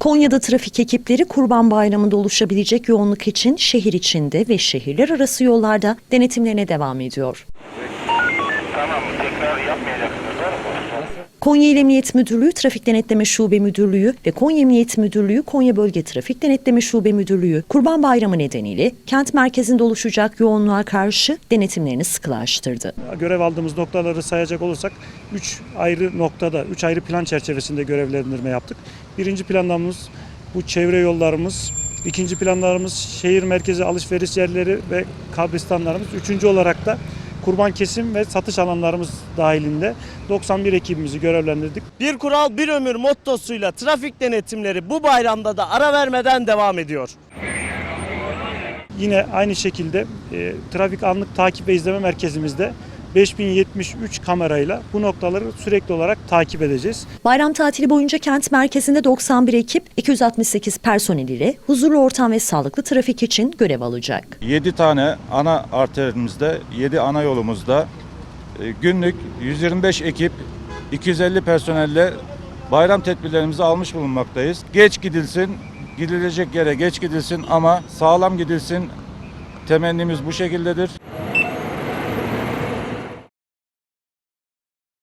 Konya'da trafik ekipleri Kurban Bayramı'nda oluşabilecek yoğunluk için şehir içinde ve şehirler arası yollarda denetimlerine devam ediyor. Tamam tekrar yapmayacaksınız değil mi? Konya İl Emniyet Müdürlüğü Trafik Denetleme Şube Müdürlüğü ve Konya Emniyet Müdürlüğü Konya Bölge Trafik Denetleme Şube Müdürlüğü Kurban Bayramı nedeniyle kent merkezinde oluşacak yoğunluğa karşı denetimlerini sıkılaştırdı. görev aldığımız noktaları sayacak olursak 3 ayrı noktada, 3 ayrı plan çerçevesinde görevlendirme yaptık. Birinci planlamız bu çevre yollarımız, ikinci planlarımız şehir merkezi alışveriş yerleri ve kabristanlarımız. Üçüncü olarak da kurban kesim ve satış alanlarımız dahilinde 91 ekibimizi görevlendirdik. Bir kural bir ömür mottosuyla trafik denetimleri bu bayramda da ara vermeden devam ediyor. Yine aynı şekilde e, trafik anlık takip ve izleme merkezimizde 5073 kamerayla bu noktaları sürekli olarak takip edeceğiz. Bayram tatili boyunca kent merkezinde 91 ekip 268 personel ile huzurlu ortam ve sağlıklı trafik için görev alacak. 7 tane ana arterimizde, 7 ana yolumuzda e, günlük 125 ekip, 250 personelle bayram tedbirlerimizi almış bulunmaktayız. Geç gidilsin, gidilecek yere geç gidilsin ama sağlam gidilsin. Temennimiz bu şekildedir.